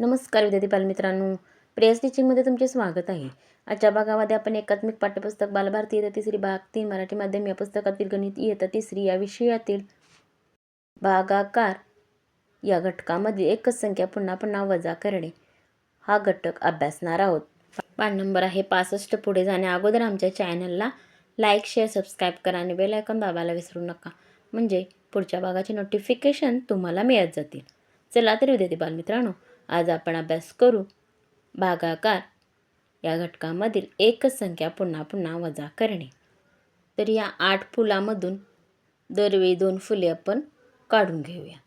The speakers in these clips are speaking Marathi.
नमस्कार विद्यार्थी बालमित्रांनो. प्रेयस टीचिंगमध्ये तुमचे स्वागत आहे. आजच्या भागामध्ये आपण एकात्मिक पाठ्यपुस्तक बालभारती इयत्ता तिसरी भाग तीन मराठी माध्यम या पुस्तकातील गणित इयत्ता तिसरी या विषयातील भागाकार या घटकामध्ये एकच संख्या पुन्हा पुन्हा वजा करणे. हा घटक अभ्यासणार आहोत. पान नंबर आहे पासष्ट. पुढे जाण्या अगोदर आमच्या चॅनलला लाईक शेअर सबस्क्राईब करा आणि बेल आयकॉन दाबायला विसरू नका. म्हणजे पुढच्या भागाचे नोटिफिकेशन तुम्हाला मिळत जातील. चला तर विद्यार्थी बालमित्रांनो आज आपण अभ्यास करू भागाकार. या घटकामधील एकच संख्या पुन्हा पुन्हा वजा करणे. तर या आठ फुलामधून दरवेळी दोन फुले आपण काढून घेऊया.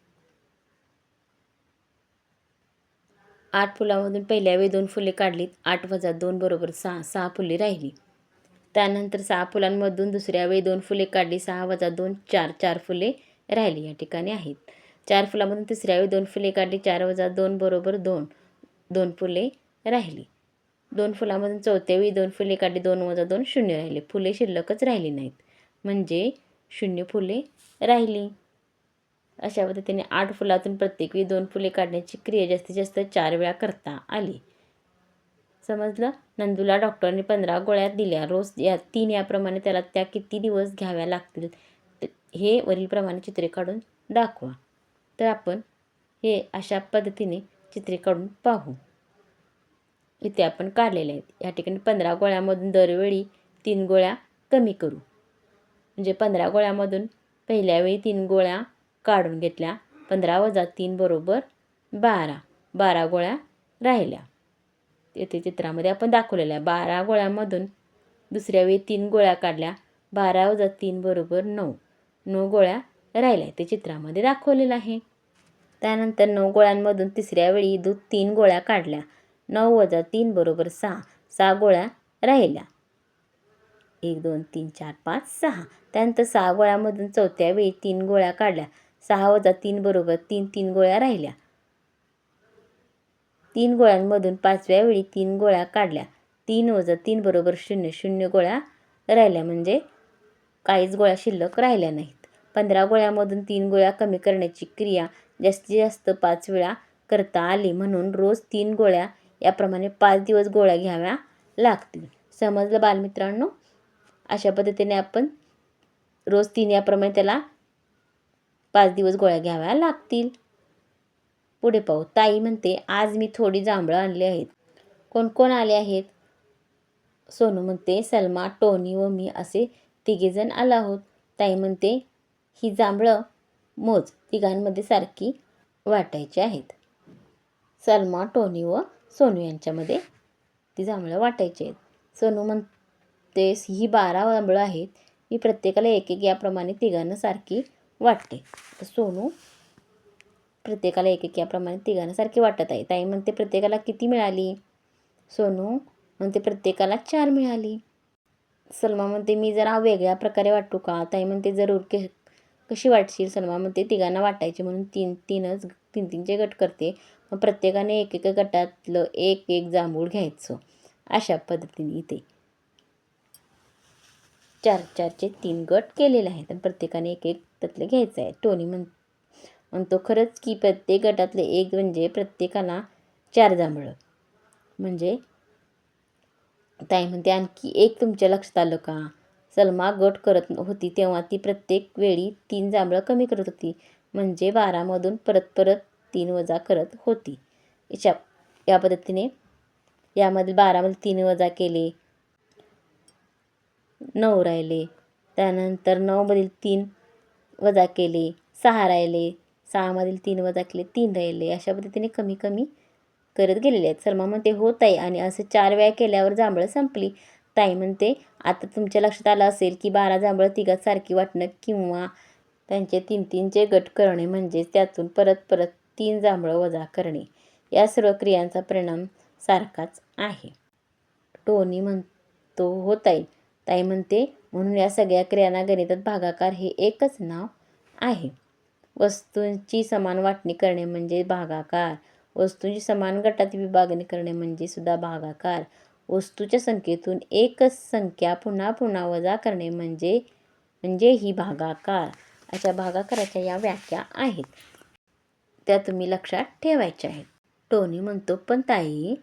आठ फुलामधून पहिल्या वेळी दोन फुले काढलीत. आठ वजा दोन बरोबर सहा. सहा फुले राहिली. त्यानंतर सहा फुलांमधून दुसऱ्या वेळी दोन फुले काढली. सहा वजा दोन चार. चार फुले राहिली. या ठिकाणी आहेत. चार फुलामधून तिसऱ्या वेळी दोन फुले काढली चार वजा दोन बरोबर दोन. दोन फुले राहिली. दोन फुलामधून चौथ्या वेळी दोन फुले काढली दोन वजा दोन शून्य राहिले. फुले शिल्लकच राहिली नाहीत. म्हणजे शून्य फुले राहिली. अशा पद्धतीने आठ फुलातून प्रत्येक वेळी दोन फुले काढण्याची क्रिया जास्तीत जास्त चार वेळा करता आली. समजलं? नंदूला डॉक्टरने पंधरा गोळ्या दिल्या. रोज या तीन याप्रमाणे त्याला त्या किती दिवस घ्याव्या लागतील? हे वरीलप्रमाणे चित्रे काढून दाखवा. तर आपण हे अशा पद्धतीने चित्रे काढून पाहू. इथे आपण काढलेले आहेत. या ठिकाणी पंधरा गोळ्यामधून दरवेळी तीन गोळ्या कमी करू. म्हणजे पंधरा गोळ्यामधून पहिल्या वेळी तीन गोळ्या काढून घेतल्या. पंधरा वजा तीन बरोबर बारा. बारा गोळ्या राहिल्या. येथे चित्रामध्ये आपण दाखवलेल्या बारा गोळ्यामधून दुसऱ्या वेळी तीन गोळ्या काढल्या. बारा वजा तीन बरोबर नऊ. नऊ गोळ्या राहिलं आहे ते चित्रामध्ये दाखवलेलं आहे. त्यानंतर नऊ गोळ्यांमधून तिसऱ्या वेळी दूध तीन गोळ्या काढल्या. नऊ वजा तीन बरोबर सहा सहा गोळ्या राहिल्या. एक दोन तीन चार पाच सहा. त्यानंतर सहा गोळ्यामधून चौथ्या वेळी तीन गोळ्या काढल्या. सहा वजा तीन बरोबर तीन तीन गोळ्या राहिल्या. तीन गोळ्यांमधून पाचव्या वेळी तीन गोळ्या काढल्या. तीन वजा तीन बरोबर शून्य शून्य गोळ्या राहिल्या. म्हणजे काहीच गोळ्या शिल्लक राहिल्या नाहीत. पंधरा गोळ्यामधून तीन गोळ्या कमी करण्याची क्रिया जास्तीत जास्त पाच वेळा करता आली म्हणून रोज तीन गोळ्या याप्रमाणे पाच दिवस गोळ्या घ्याव्या लागतील. समजलं बालमित्रांनो? अशा पद्धतीने आपण रोज तीन याप्रमाणे त्याला पाच दिवस गोळ्या घ्याव्या लागतील. पुढे पाहू. ताई म्हणते आज मी थोडी जांभळं आणली आहेत. कोण कोण आले आहेत? सोनू म्हणते सलमा टोनी व मी असे तिघेजण आलो आहोत. ताई म्हणते ही जांभळं मोज तिघांमध्ये सारखी वाटायची आहेत. सलमा टोनी व सोनू यांच्यामध्ये ती जांभळं वाटायची आहेत. सोनू म्हणते ही बारा जांभळं आहेत. मी प्रत्येकाला एक एक याप्रमाणे तिघांना सारखी वाटते. तर सोनू प्रत्येकाला एक एक याप्रमाणे तिघांना सारखी वाटत आहे. ताई म्हणते प्रत्येकाला किती मिळाली? सोनू म्हणते प्रत्येकाला चार मिळाली. सलमा म्हणते मी जरा वेगळ्या प्रकारे वाटू का? ताई म्हणते जरूर के कशी वाटशील सलमा ते तिघांना वाटायची म्हणून तीन तीनच तीन तीनचे गट करते. मग प्रत्येकाने एक एक गटातलं एक एक जांभूळ घ्यायचं. अशा पद्धतीने इथे चार चारचे तीन गट केलेले आहेत आणि प्रत्येकाने एक एक त्यातलं घ्यायचं आहे. टोनी म्हण म्हणतो खरंच की प्रत्येक गटातले एक म्हणजे प्रत्येकाला चार जांभळं. म्हणजे ताई म्हणते आणखी एक तुमच्या लक्षात आलं का? सलमा गट करत होती तेव्हा ती प्रत्येक वेळी तीन जांभळं कमी करत होती. म्हणजे बारामधून परत परत तीन वजा करत होती. याच्या या पद्धतीने यामधील बारामध्ये तीन वजा केले. नऊ राहिले. त्यानंतर नऊमधील तीन वजा केले. सहा राहिले. सहामधील तीन वजा केले. तीन राहिले. अशा पद्धतीने कमी कमी करत गेलेले आहेत. सलमा म्हणते होत आहे आणि असं चार वेळा केल्यावर जांभळं संपली. ताई म्हणते आता तुमच्या लक्षात आलं असेल की बारा जांभळं तिघात सारखी वाटणं किंवा त्यांचे तीन तीनचे गट करणे म्हणजेच त्यातून परत परत तीन जांभळं वजा करणे या सर्व क्रियांचा परिणाम सारखाच आहे. टोनी म्हणतो हो ताई. ताई म्हणते म्हणून या सगळ्या क्रियांना गणितात भागाकार हे एकच नाव आहे. वस्तूंची समान वाटणी करणे म्हणजे भागाकार वस्तूंची समान गटात विभागणी करणे म्हणजे सुद्धा भागाकार वस्तूच्या संख्येतून एकच संख्या पुन्हा पुन्हा वजा करणे म्हणजे म्हणजे ही भागाकार. अशा भागाकाराच्या या व्याख्या आहेत. त्या तुम्ही लक्षात ठेवायच्या आहेत. टोनी म्हणतो पण ताई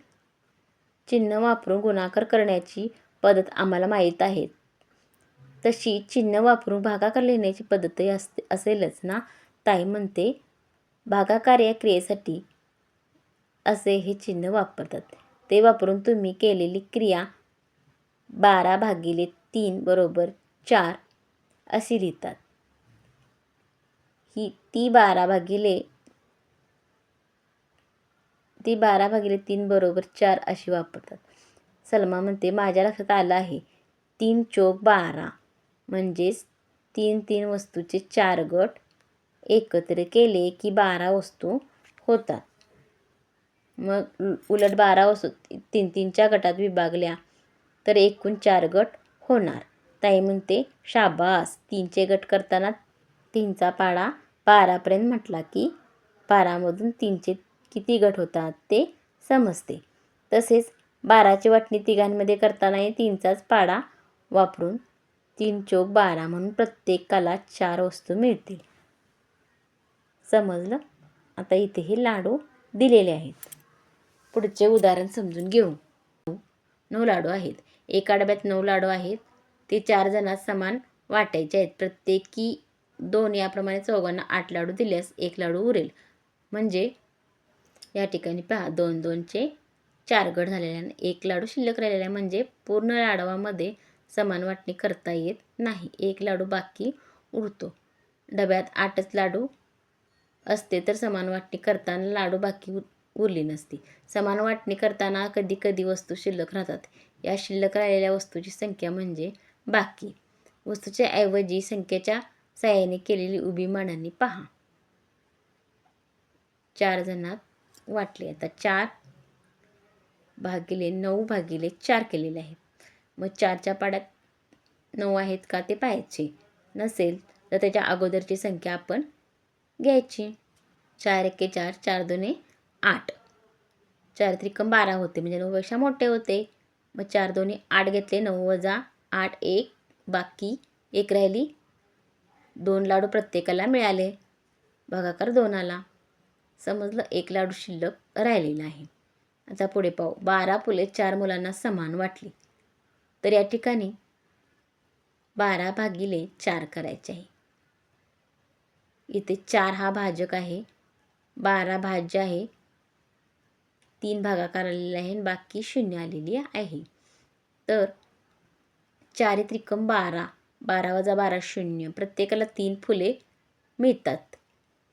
चिन्ह वापरून गुणाकार करण्याची पद्धत आम्हाला माहीत आहे. तशी चिन्ह वापरून भागाकार लिहिण्याची पद्धतही असते असेलच ना? ताई म्हणते भागाकार या क्रियेसाठी असे हे चिन्ह वापरतात. ते वापरून तुम्ही केलेली क्रिया बारा भागिले तीन बरोबर चार अशी लिहितात. ही ती बारा भागिले ती बारा भागिले तीन बरोबर चार अशी वापरतात. सलमा म्हणते माझ्या लक्षात आलं आहे. तीन चोक बारा म्हणजेच तीन तीन वस्तूचे चार गट एकत्र केले की बारा वस्तू होतात. मग उलट बारा वस्तू तीन तीनच्या गटात विभागल्या तर एकूण चार गट होणार. ताई म्हणते शाबास. तीनचे गट करताना तीनचा पाडा बारापर्यंत म्हटला की बारामधून तीनचे किती गट होतात ते समजते. तसेच बाराची वाटणी तिघांमध्ये करतानाही तीनचाच पाडा वापरून तीन चोक बारा म्हणून प्रत्येकाला चार वस्तू मिळतील. समजलं? आता इथे हे लाडू दिलेले आहेत. पुढचे उदाहरण समजून घेऊ. नऊ लाडू आहेत. एका डब्यात नऊ लाडू आहेत. ते चार जणांना समान वाटायचे आहेत. प्रत्येकी दोन याप्रमाणे चौघांना आठ लाडू दिल्यास एक लाडू उरेल. म्हणजे या ठिकाणी पहा दोन दोनचे चार गट झालेले एक लाडू शिल्लक राहिलेला आहे. म्हणजे पूर्ण लाडवामध्ये समान वाटणी करता येत नाही. एक लाडू बाकी उरतो. डब्यात आठच लाडू असते तर समान वाटणी करताना लाडू बाकी उरली नसती. समान वाटणी करताना कधी कधी वस्तू शिल्लक राहतात. या शिल्लक राहिलेल्या वस्तूची संख्या म्हणजे बाकी. वस्तूच्या ऐवजी संख्येच्या सहाय्याने केलेली उभी मांडणी पहा. चार जणात वाटले. आता चार भागिले नऊ भागिले चार केलेले आहे. मग चारच्या पाड्यात नऊ आहेत का ते पाहायचे. नसेल तर त्याच्या अगोदरची संख्या आपण घ्यायची. चार एके चार चार दोने आठ. चार त्रिकम बारा होते म्हणजे नऊपेक्षा मोठे होते. मग चार दोन्ही आठ घेतले नऊ वजा आठ एक. बाकी एक राहिली. दोन लाडू प्रत्येकाला मिळाले. भागाकार दोन आला समजलं एक लाडू शिल्लक राहिलेला आहे. आता पुढे पाहू. बारा फुले चार मुलांना समान वाटली. तर या ठिकाणी बारा भागिले चार करायचे आहे. इथे चार हा भाजक आहे. बारा भाज्य आहे. तीन भागाकार आलेला आहे आणि बाकी शून्य आलेली आहे. तर चारी त्रिकम बारा बारा वजा बारा शून्य. प्रत्येकाला तीन फुले मिळतात.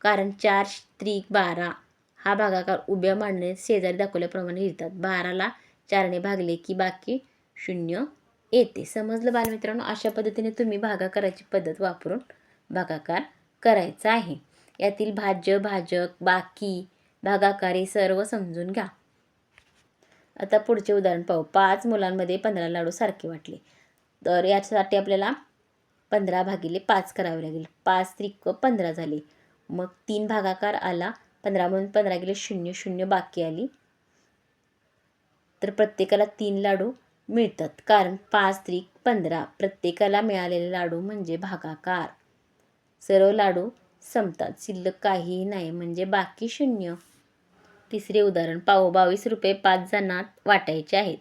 कारण चार त्रिक बारा हा भागाकार उभ्या मांडणे शेजारी दाखवल्याप्रमाणे लिहितात. बाराला चारने भागले की बाकी शून्य येते. समजलं बालमित्रांनो? अशा पद्धतीने तुम्ही भागाकाराची पद्धत वापरून भागाकार करायचा आहे. यातील भाज्य भाजक बाकी भागाकार हे सर्व समजून घ्या. आता पुढचे उदाहरण पाहू. पाच मुलांमध्ये पंधरा लाडू सारखे वाटले. तर याच्यासाठी आपल्याला पंधरा भागिले पाच करावे लागेल. पाच त्रिक पंधरा झाले. मग तीन भागाकार आला. पंधरामधून पंधरा गेले शून्य शून्य बाकी आली. तर प्रत्येकाला तीन लाडू मिळतात. कारण पाच त्रिक पंधरा प्रत्येकाला मिळालेले लाडू म्हणजे भागाकार. सर्व लाडू संपतात. शिल्लक काहीही नाही. म्हणजे बाकी शून्य. तिसरे उदाहरण. पाहू बावीस रुपये पाच जणात वाटायचे आहेत.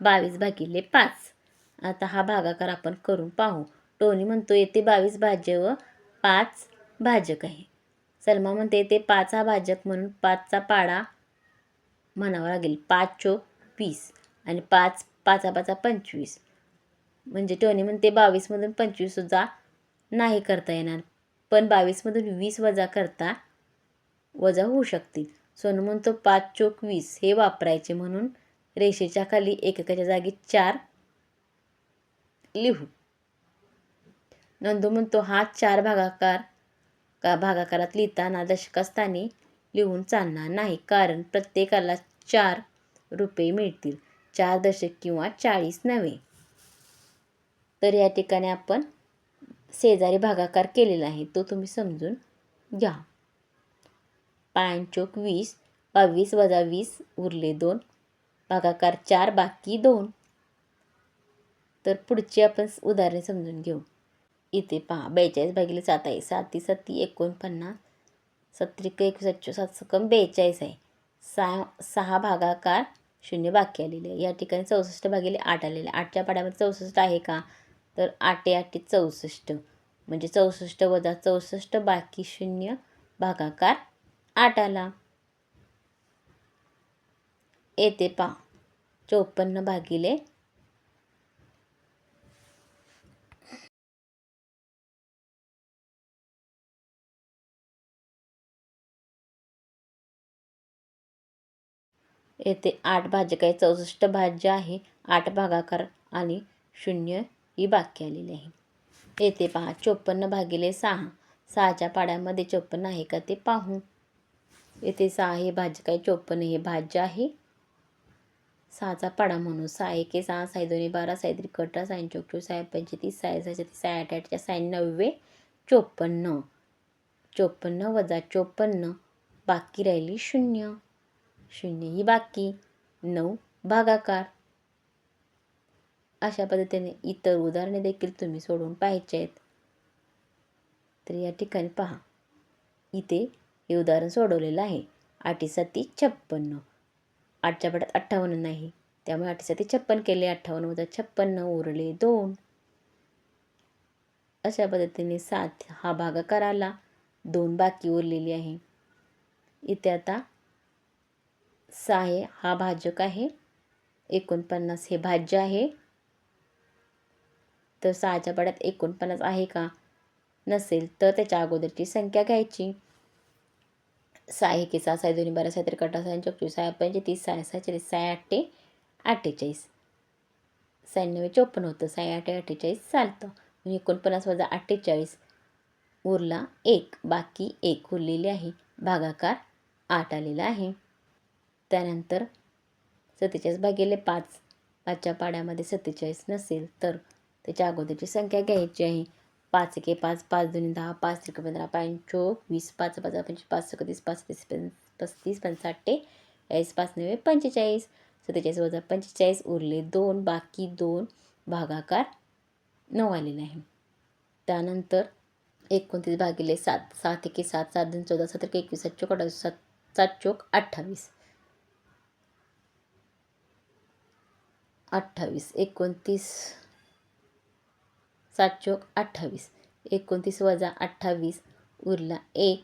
बावीस भागिले पाच. आता हा भागाकार आपण करून पाहू. टोनी म्हणतो येथे बावीस भाज्य व पाच भाजक आहे. सलमा म्हणते येथे पाच हा भाजक म्हणून पाचचा पाडा म्हणावा लागेल. पाच चो वीस आणि पाच पाचा पाचा पंचवीस. म्हणजे टोनी म्हणते बावीसमधून पंचवीस सुद्धा नाही करता येणार. पण बावीसमधून वीस वजा करता वजा होऊ शकतील. सोनू म्हणतो पाच चोक वीस हे वापरायचे म्हणून रेषेच्या खाली एककाच्या जागी चार लिहू. नंदू म्हणतो हा चार भागाकार का भागाकारात लिहिताना दशकास्थानी लिहून चालणार नाही कारण प्रत्येकाला चार रुपये मिळतील चार दशक किंवा चाळीस नव्हे. तर या ठिकाणी आपण शेजारी भागाकार केलेला आहे तो तुम्ही समजून घ्या. पांचोक वीस बावीस वजा वीस उरले दोन भागाकार चार बाकी दोन. तर पुढची आपण उदाहरणे समजून घेऊ. इथे पहा बेचाळीस भागिले सात आहे साती सत्ती एकोणपन्नास सत्रिक एकसष्ट सात सकम बेचाळीस आहे. सहा सहा भागाकार शून्य बाकी आलेले आहे. या ठिकाणी चौसष्ट भागिले आठ आलेले आठच्या पाड्यामध्ये चौसष्ट आहे का? तर आठे आठे चौसष्ट. म्हणजे चौसष्ट वजा चौसष्ट बाकी शून्य भागाकार आठ आला येते पा चोपन्न भागिले येथे आठ भाज्या काही चौसष्ट भाज्य आहे. आठ भागाकार आणि शून्य ही बाकी आलेली आहे. येथे पहा चोपन्न भागिले सहा. सहाच्या पाड्यामध्ये चोपन्न आहे का ते पाहू. येथे सहा हे भाज्य काय चोपन्न हे भाज्य आहे. सहाचा पाडा म्हणून सहा एके सहा साई दोन्ही बारा साई त्रिकटा साईन चौक साय पंचेतीस साय सहाशे साय आठ आठच्या साय नव्वे चोपन्न. चोपन्न वजा चोपन्न बाकी राहिली शून्य. शून्य ही बाकी. नऊ भागाकार. अशा पद्धतीने इतर उदाहरणे देखील तुम्ही सोडून पाहायचे आहेत. तर या ठिकाणी पहा. इथे हे उदाहरण सोडवलेलं आहे. आठी सती छप्पन्न. आठच्या पटात अठ्ठावन्न नाही. त्यामुळे आठी सती छप्पन केले. अठ्ठावन्न वजा छप्पन्न उरले दोन. अशा पद्धतीने सात हा भागाकार आला दोन बाकी उरलेली आहे. इथे आता सहा हा भाजक आहे. एकोणपन्नास हे भाज्य आहे. तर सहाच्या पाड्यात एकोणपन्नास आहे का? नसेल तर त्याच्या अगोदरची संख्या घ्यायची. सहा एके सहा साय दोन्ही बारा साय त्रिकटा साय चौतीस सहा पंचेतीस सहा सहा चाळीस साय आठे अठ्ठेचाळीस. शहाण्णवे चोपन्न होतं साय आठे अठ्ठेचाळीस चालतं. म्हणजे एकोणपन्नास वजा अठ्ठेचाळीस उरला एक. बाकी एक उरलेली आहे. भागाकार आठ आलेला आहे. त्यानंतर सत्तेचाळीस भागिले पाच. पाचच्या पाड्यामध्ये सत्तेचाळीस नसेल तर त्याच्या अगोदरची संख्या घ्यायची आहे. पाच एके पाच पाच दोन्ही दहा पाच त्रिक पंधरा पंचो वीस पाच पाच पंचवीस पाच सकोतीस पाच तीस पं पस्तीस पंचाट्टे चाळीस पाच नव्हे पंचेचाळीस. सत्तेचाळीस वजा पंचेचाळीस उरले दोन बाकी दोन भागाकार नऊ आलेले आहे. त्यानंतर एकोणतीस भागिले सात सात एके सात सात दोन चौदा सतरा एकवीस सात चोक अठ्ठावीस सात सात चोक अठ्ठावीस. अठ्ठावीस एकोणतीस सात चोक अठ्ठावीस. एकोणतीस वजा अठ्ठावीस उरला एक.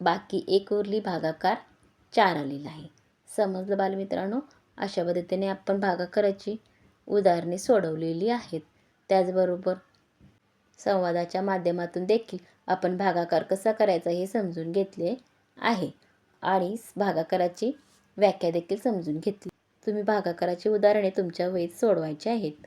बाकी एक उरली भागाकार चार आलेला आहे. समजलं बालमित्रांनो? अशा पद्धतीने आपण भागाकाराची उदाहरणे सोडवलेली आहेत. त्याचबरोबर संवादाच्या माध्यमातून देखील आपण भागाकार कसा करायचा हे समजून घेतले आहे आणि भागाकाराची व्याख्या देखील समजून घेतली. तुम्ही भागाकाराची उदाहरणे तुमच्या वेळेत सोडवायची आहेत.